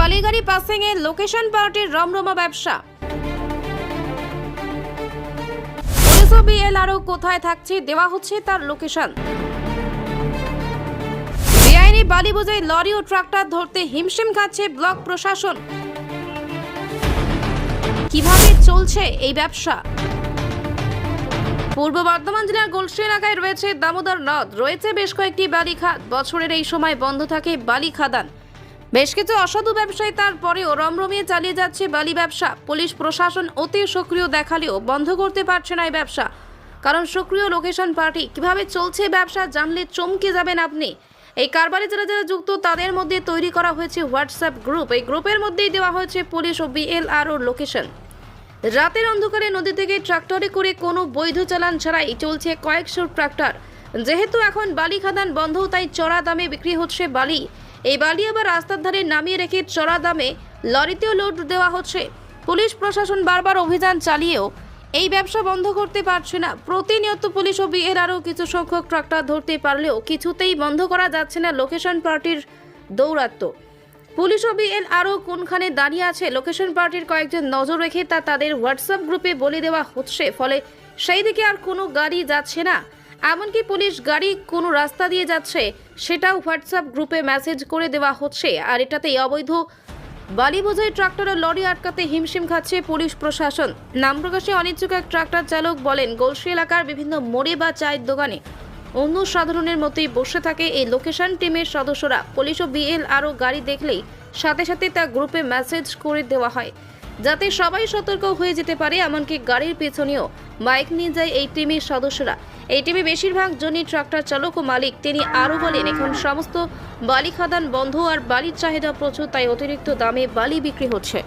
বালিগাড়ি passing এ location পার্টির রমরমা ব্যবসা। পুলিশ ও বিএলআরও কোথায় থাকছে, দেওয়া হচ্ছে তার লোকেশন বেআইনি বালি বোঝাই লরি ও ট্রাক্টর ধরতে হিমশিম খাচ্ছে ব্লক প্রশাসন। কীভাবে চলছে এই ব্যবসা? পূর্ব বর্ধমান জেলার গোলসি এলাকায় রয়েছে দামোদর নদ। রয়েছে বেশ কয়েকটি বালি খাত বছরের এই সময় বন্ধ থাকে বালি খাদান বেশ কিছু অসাধু ব্যবসায়ী তারপরেও রমরমিয়ে চালিয়ে যাচ্ছে বালি ব্যবসা। পুলিশ, প্রশাসন অতি সক্রিয় দেখালেও বন্ধ করতে পারছে না এই ব্যবসা। কারণ সক্রিয় লোকেশন পার্টি, কীভাবে চলছে ব্যবসা জানলে চমকে যাবেন আপনি। এই কারবারে যারা যারা যুক্ত, তাদের মধ্যে তৈরি করা হয়েছে হোয়াটসঅ্যাপ গ্রুপ এই গ্রুপের মধ্যেই দেওয়া হয়েছে পুলিশ ও বিএলআরও লোকেশন রাতের অন্ধকারে নদী থেকে ট্রাক্টরে করে কোনো বৈধ চালান ছাড়াই চলছে কয়েকশো ট্রাক্টর। যেহেতু এখন বালি খাদান বন্ধ, তাই চড়া দামে বিক্রি হচ্ছে বালি। এই বালি আবার রাস্তার ধারে নামিয়ে রেখে চড়া দামে লরিতেও লোড দেওয়া হচ্ছে। পুলিশ প্রশাসন বারবার অভিযান চালিয়েও এই ব্যবসা বন্ধ করতে পারছে না। প্রতিনিয়ত পুলিশ ও বিয়ের আরও কিছু সংখ্যক ট্রাক্টর ধরতে পারলেও কিছুতেই বন্ধ করা যাচ্ছে না লোকেশন পার্টির দৌরাত্ম্য পুলিশ ও বিএল আরও কোনখানে দাঁড়িয়ে আছে, লোকেশন পার্টির কয়েকজন নজর রেখে তা তাদের হোয়াটসঅ্যাপ গ্রুপে বলে দেওয়া হচ্ছে। ফলে সেই দিকে আর কোনো গাড়ি যাচ্ছে না। এমনকি পুলিশ গাড়ি কোনো রাস্তা দিয়ে যাচ্ছে, সেটাও হোয়াটসঅ্যাপ গ্রুপে মেসেজ করে দেওয়া হচ্ছে। আর এটাতেই অবৈধ বালি বোঝাই ট্রাক্টর ও লরি আটকাতে হিমশিম খাচ্ছে পুলিশ প্রশাসন। নাম প্রকাশে অনিচ্ছুক এক ট্রাক্টর চালক বলেন গোলসি এলাকার বিভিন্ন মোড়ে বা চায়ের দোকানে অন্য সাধারণের মতোই বসে থাকে এই লোকেশন টিমের সদস্যরা। পুলিশ ও বিএল আরও গাড়ি দেখলেই সাথে সাথে তা গ্রুপে মেসেজ করে দেওয়া হয়। যাতে সবাই সতর্ক হয়ে যেতে পারে, এমনকি গাড়ির পেছনেও বাইক নিয়ে যায় এই টিমের সদস্যরা। এই টিমে বেশিরভাগ জনই ট্রাক্টর চালক ও মালিক। তিনি আরও বলেন, এখন সমস্ত বালি খাদান বন্ধ আর বালির চাহিদা প্রচুর, তাই অতিরিক্ত দামে বালি বিক্রি হচ্ছে।